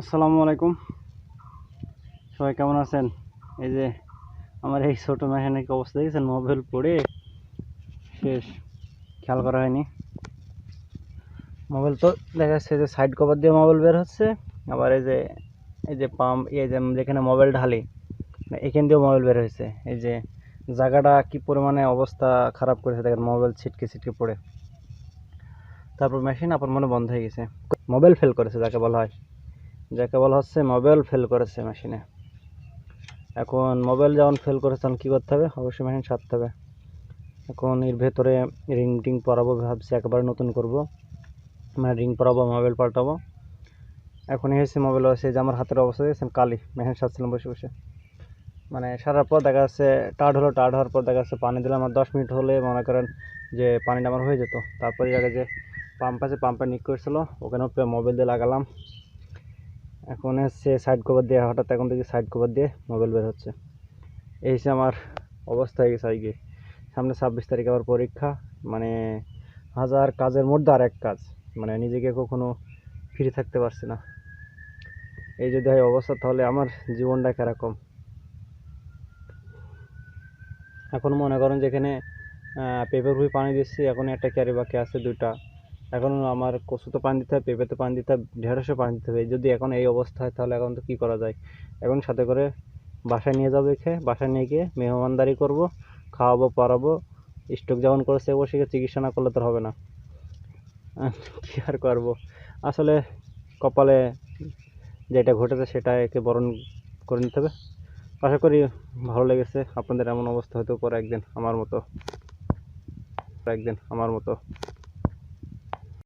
আসসালামু আলাইকুম। সবাই কেমন আছেন? এই যে আমার এই ছোটো মেশিনের কি অবস্থা দেখেছেন? মোবাইল পড়ে শেষ, খেয়াল করা হয়নি। মোবাইল তো দেখা যাচ্ছে যে সাইড কভার দিয়ে মোবাইল বের হচ্ছে, আবার এই যে এই যে পাম্প এই যে যেখানে মোবাইল ঢালি, এখান দিয়েও মোবাইল বের হয়েছে। এই যে জায়গাটা কি পরিমাণে অবস্থা খারাপ করেছে দেখেন, মোবাইল ছিটকে ছিটকে পড়ে। তারপর মেশিন আপনার মনে বন্ধ হয়ে গেছে। মোবাইল ফেল করেছে, যাকে বলা হয়। যাকে বলা হচ্ছে মোবাইল ফেল করেছে মেশিনে। এখন মোবাইল যখন ফেল করেছে, তখন কী করতে হবে? অবশ্যই মেশিন সারতে হবে। এখন এর ভেতরে রিং টিং পরাবো ভাবছি, একেবারে নতুন করব। মানে রিং পরাবো, মোবাইল পাল্টাবো। এখন হচ্ছে মোবাইল হচ্ছে যে আমার হাতের অবস্থা, দেখছেন? কালি, মেশিন সারছিলাম বসে বসে। মানে সারার পর দেখা যাচ্ছে টার্ড হলো টার্ড হওয়ার পর দেখা যাচ্ছে পানি দিলে আমার দশ মিনিট হলে মনে করেন যে পানিটা আমার হয়ে যেত। তারপরে আগে যে পাম্প আছে পাম্পে নিক করেছিল। ওখানেও মোবাইল দিয়ে লাগালাম। এখন হচ্ছে সাইড কভার দিয়ে, হঠাৎ এখন দেখি সাইড কভার দিয়ে মোবাইল বের হচ্ছে। এই হচ্ছে আমার অবস্থা হয়ে গেছে আজকে। সামনে ছাব্বিশ তারিখ আবার পরীক্ষা মানে হাজার কাজের মধ্যে আর এক কাজ মানে নিজেকে কখনো ফ্রি থাকতে পারছি না। এই যদি হয় অবস্থা, তাহলে আমার জীবনটা কীরকম? এখন মনে করেন যেখানে পেঁপের ভুঁই পানি দিচ্ছি, এখন একটা ক্যারি বাকি আছে দুইটা। এখন আমার কচু তো পানি দিতে হবে, পেঁপেতে পানি দিতে হবে ঢেঁড়সে পানি দিতে হবে। যদি এখন এই অবস্থা হয়, তাহলে এখন তো কী করা যায়? এখন সাথে করে বাসায় নিয়ে যাব খেয়ে বাসায় নিয়ে গিয়ে মেহমানদারি করব, খাওয়াবো পরাবো স্ট্রোক যেমন করেছে বসে চিকিৎসা না করলে তো হবে না। কী আর করব? আসলে কপালে যেটা ঘটেছে, সেটা একে বরণ করে নিতে হবে। আশা করি ভালো লেগেছে। আপনাদের এমন অবস্থা হতেও পারে একদিন আমার মতো। একদিন আমার মতো।